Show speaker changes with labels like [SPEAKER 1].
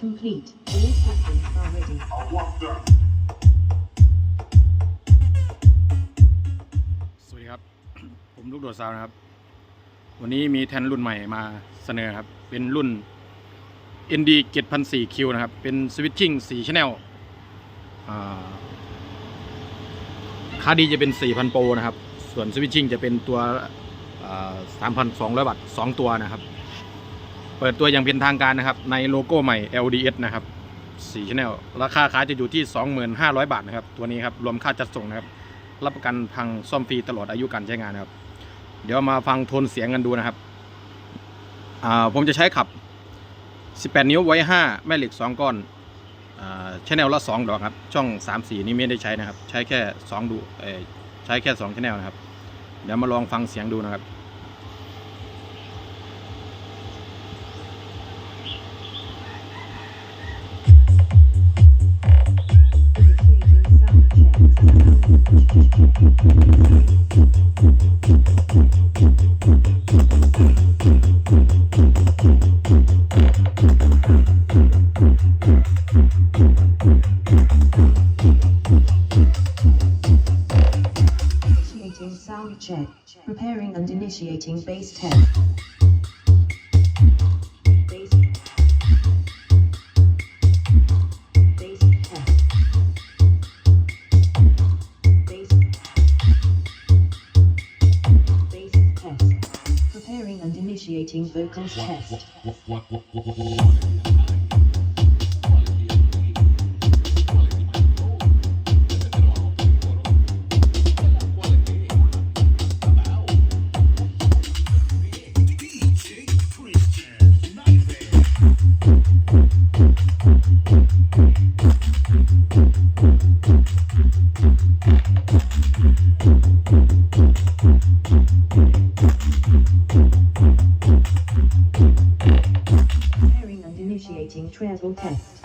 [SPEAKER 1] complete. All captains are ready.
[SPEAKER 2] สวัสดีครับ ผมลูกโดดซาวนะครับ วันนี้มีแทนรุ่นใหม่มาเสนอครับ เป็นรุ่น ND 7004Q นะครับ เป็น Switching 4 Channel อ่าค่าดีจะเป็น 4,000 โปรนะครับ ส่วน Switching จะเป็นตัวอ่า3,200 วัตต์2ตัวนะครับ เปิดตัวอย่างเป็นทางการนะครับ ในโลโก้ใหม่ LDS นะครับ4 Channel ราคาขายจะอยู่ที่ 25,000 บาทนะครับ ตัวนี้ครับ รวมค่าจัดส่งนะครับ รับประกันพังซ่อมฟรีตลอดอายุการใช้งานนะครับ เดี๋ยวมาฟังโทนเสียงกันดูนะครับ ผมจะใช้ขับ 18 นิ้วไว้ 5 แม่เหล็ก 2 ก้อนอ่าชแนลละ 2 ดอกครับ ช่อง 3 4 นี่ไม่ได้ใช้นะครับ ใช้แค่ 2 ดูใช้แค่ 2 ชแนลนะครับ เดี๋ยวมาลองฟังเสียงดูนะครับ
[SPEAKER 1] Preparing and initiating base test. Preparing and initiating vocals test. And initiating treble test.